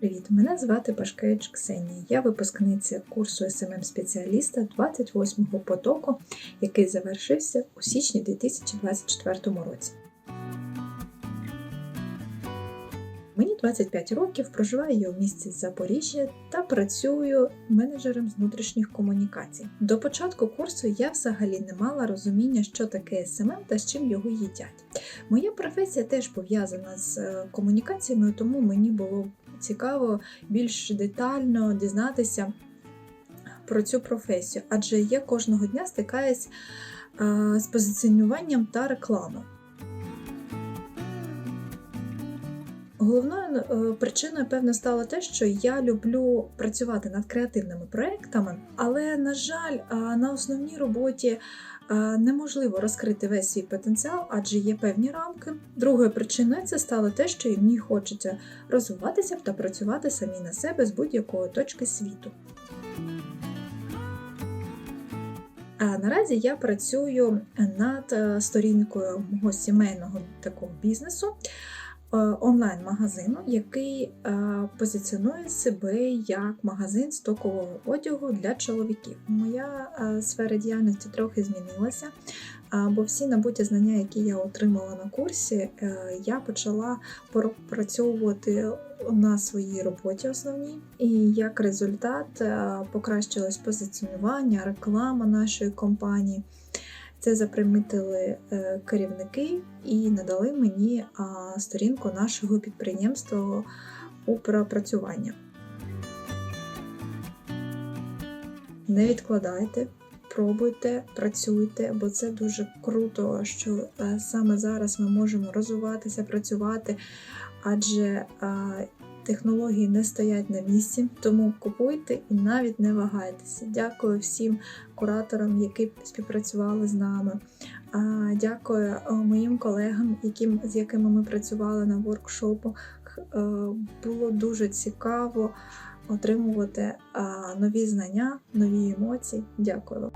Привіт, мене звати Пашкевич Ксенія. Я випускниця курсу smm спеціаліста 28-го потоку, який завершився у січні 2024 році. Мені 25 років, проживаю я у місті Запоріжжя та працюю менеджером з внутрішніх комунікацій. До початку курсу я взагалі не мала розуміння, що таке СММ та з чим його їдять. Моя професія теж пов'язана з е, комунікаціями, тому мені було цікаво більш детально дізнатися про цю професію, адже я кожного дня стикаюсь з позиціонуванням та рекламою. Головною е, причиною, певно, стало те, що я люблю працювати над креативними проектами, але, на жаль, е, на основній роботі е, неможливо розкрити весь свій потенціал, адже є певні рамки. Другою причиною це стало те, що мені хочеться розвиватися та працювати самі на себе з будь-якої точки світу. А наразі я працюю над сторінкою мого сімейного такого бізнесу онлайн-магазину, який е, позиціонує себе як магазин стокового одягу для чоловіків. Моя е, сфера діяльності трохи змінилася, бо всі набуті знання, які я отримала на курсі, е, я почала пропрацьовувати на своїй роботі основній. І як результат е, покращилось позиціонування, реклама нашої компанії. Це запримітили е, керівники і надали мені сторінку нашого підприємства у пропрацювання. Не відкладайте, пробуйте, працюйте, бо це дуже круто, що е, саме зараз ми можемо розвиватися, працювати, адже технології не стоять на місці, тому купуйте і навіть не вагайтеся. Дякую всім кураторам, які співпрацювали з нами. Дякую моїм колегам, яким, з якими ми працювали на воркшопах. Е, Було дуже цікаво отримувати нові знання, нові емоції. Дякую.